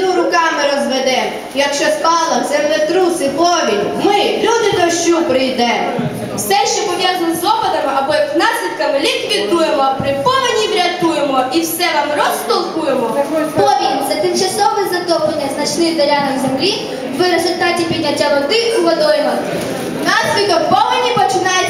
біду руками розведе, якщо спалах, землетрус і повінь, ми, люди дощу, прийдемо. Все, що пов'язане з опадами або як наслідками, ліквідуємо, при повені врятуємо і все вам розтолкуємо. Повінь це тимчасове затоплення значних ділянок землі в результаті підняття води у водоймах. Наслідок повені починається.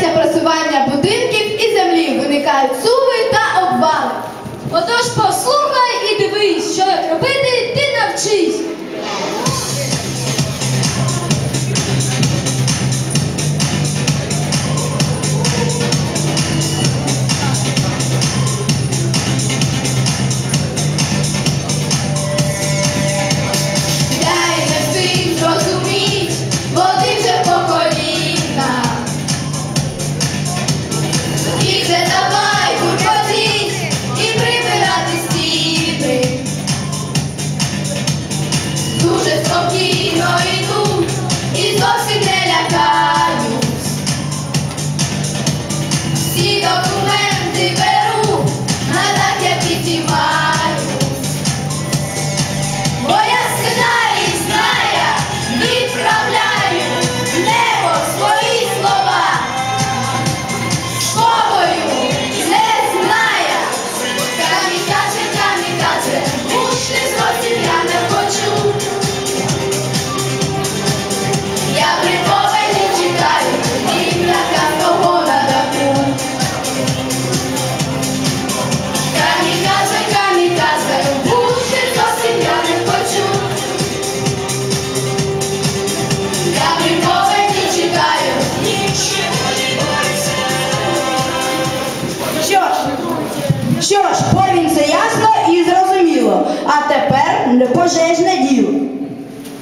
Ж, це ясно і зрозуміло. А тепер пожежне діло.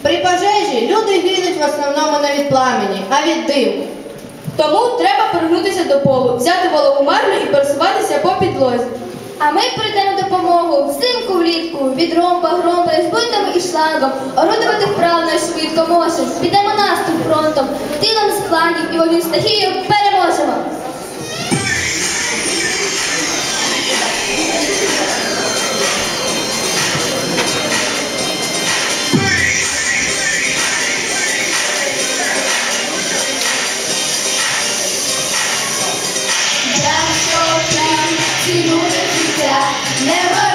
При пожежі люди гинуть в основному не від пламені, а від диму. Тому треба повернутися до полу, взяти вологу марлю і пересуватися по підлозі. А ми прийдемо допомогу взимку влітку, відром, багром, збитами і шлангом, орудувати вправно і швидко можемо. Підемо наступ фронтом, тілом складів і вогню стихію переможемо. Якщо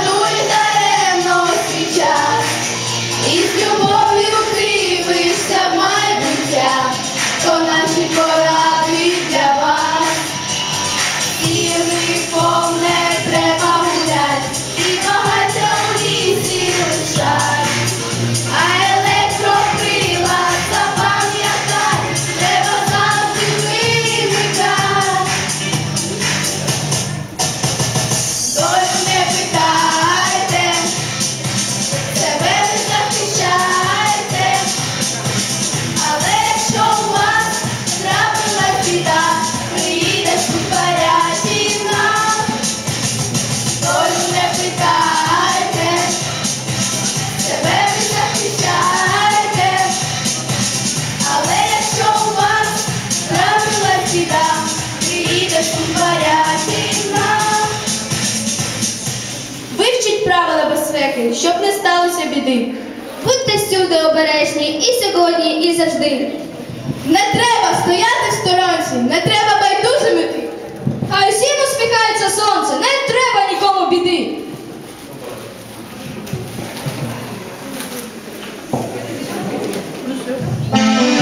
безпеки, щоб не сталося біди. Будьте всюди обережні і сьогодні, і завжди. Не треба стояти в сторонці, не треба байдужими йти. Хай усім усміхається сонце, не треба нікому біди. Дай